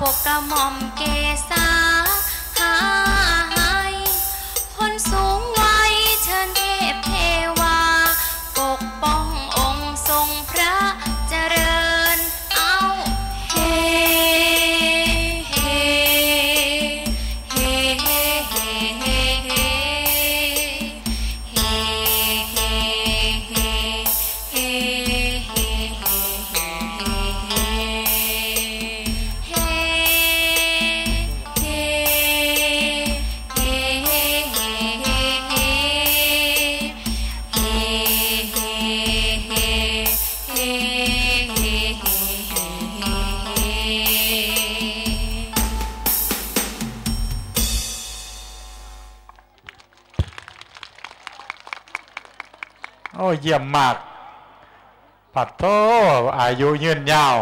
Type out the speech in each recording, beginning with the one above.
ปกกระหม่อมเกษา เยี่ยมมาก ปัดโตอายุยืนยาว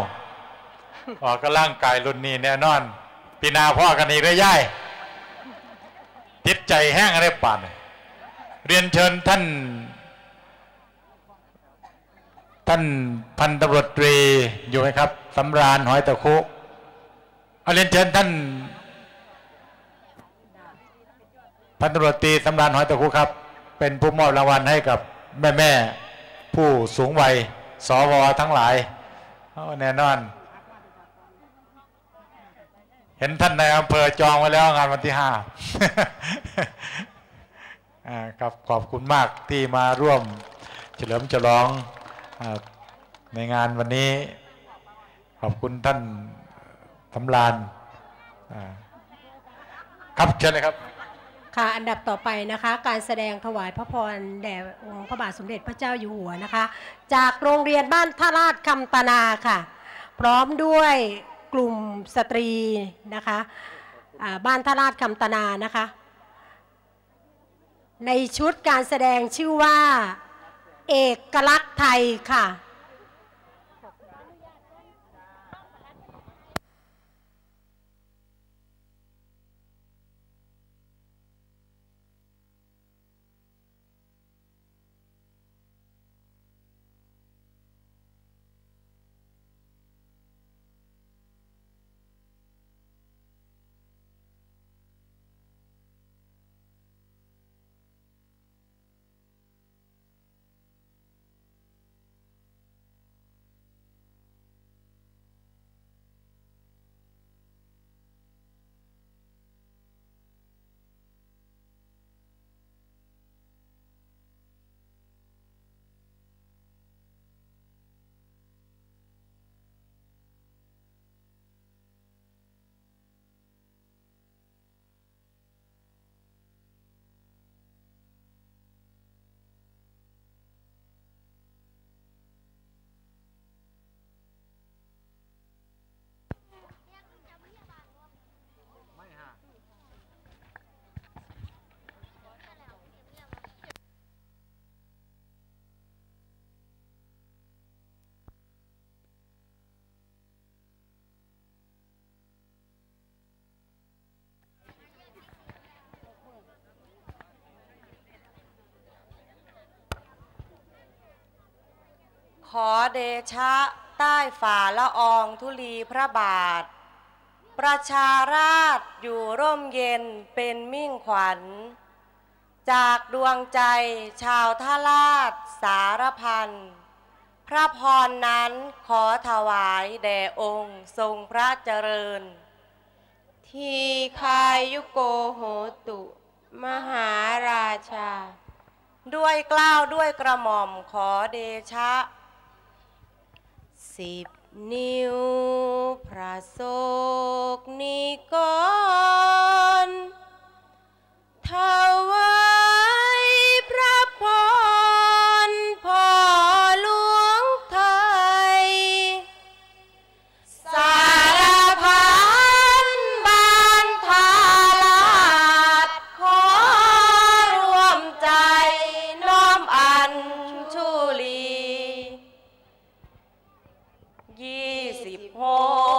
ออกกำลังกายรุ่นนี้แน่นอนปีนาพ่อกันอีกได้ย่ายติดใจแห้งอะไรป่านเรียนเชิญท่าน ท่านพันตำรวจตรีอยู่ไหมครับสำราญหอยตะคุเอาเรียนเชิญท่าน พันตำรวจตรีสำราญหอยตะคุครับ เป็นผู้มอบรางวัลให้กับ แม่แม่ผู้สูงวัยสวทั้งหลายเอาแน่นอน เห็นท่านในอำเภอจองไว้แล้วงานวันที่ห้าอ่าครับขอบคุณมากที่มาร่วมเฉลิมฉลองอในงานวันนี้ ขอบคุณท่านสำรานอ่าครับเชิญเลยครับ ค่ะอันดับต่อไปนะคะ การแสดงถวายพระพรแด่องค์พระบาทสมเด็จพระเจ้าอยู่หัวนะคะ จากโรงเรียนบ้านท่าราชคำตนาค่ะ พร้อมด้วยกลุ่มสตรีนะคะบ้านท่าราชคำตนานะคะ ในชุดการแสดงชื่อว่า เอกลักษณ์ไทยค่ะ ขอเดชะใต้ฝ่าละอองธุลีพระบาท ประชาราชอยู่ร่มเย็นเป็นมิ่งขวัญ จากดวงใจชาวท่าลาดสารพัน พระพรนั้นขอถวายแด่องค์ทรงพระเจริญ ทีคายยุโกโหตุ มหาราชา ด้วยเกล้าวด้วยกระหม่อมขอเดชะ สิบนิ้ว ยี่สิบหก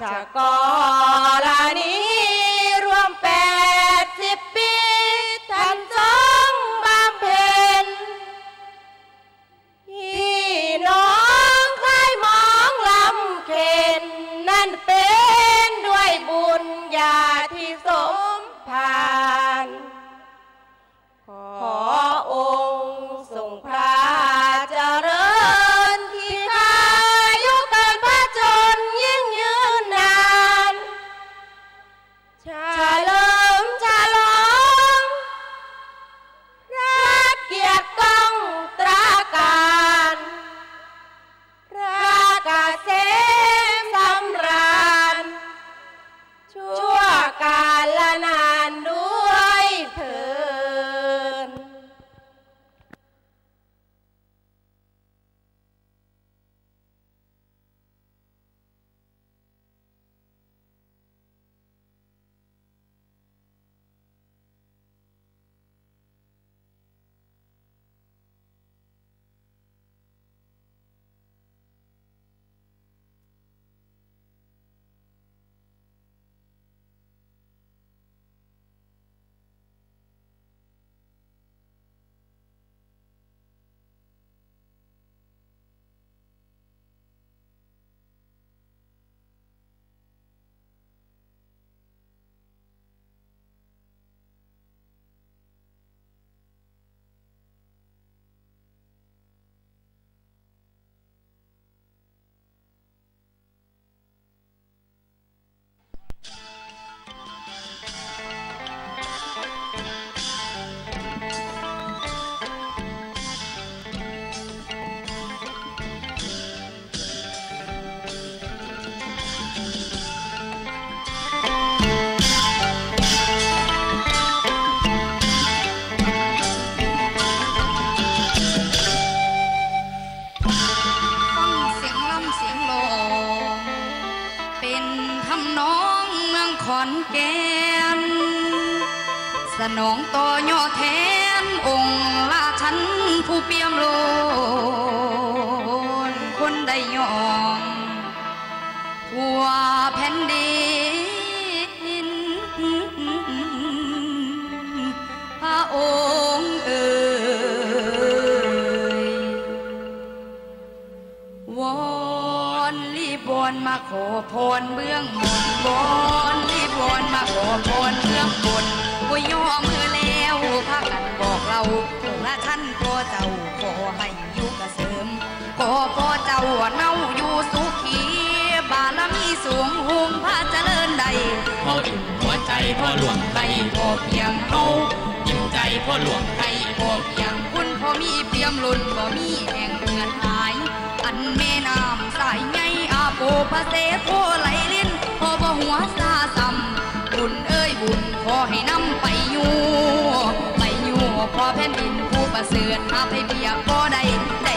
cha co อนแก่นสนองต่อย่อแทนองค์ลาชันผู้เปี่ยมโลนคนได้ยองหัวแผ่นดินพระองค์เอ๋ยวอนลีบวนมาขอพรเบื้องบนวอน วอนมาขอกวนเมื่องบนกูย่อมือแล้วพักันบอกเราองค์ะท่านก็เจ้าขอให้อยู่กระเสริมก็พ่อเจ้าเน่าอยู่สุขีบารมีสูงหุ่มพระเจริญใดพออิ่มหัวใจพ่อหลวงไทยพ่อเพียงเฮาจิ้มใจพ่อหลวงไทยพ่อเพียงคุณพ่อมีเปี่ยมล้นบ่มีแห่งเงินหาย อันแม่น้ำสายไงอาโปพระเสโพไหลลิ้นพ่อบ่หัวสา บุญขอให้นำไปอยู่ไปอยู่พอแผ่นดินผู้ประเสริฐมาไปเบียก็ได้ได้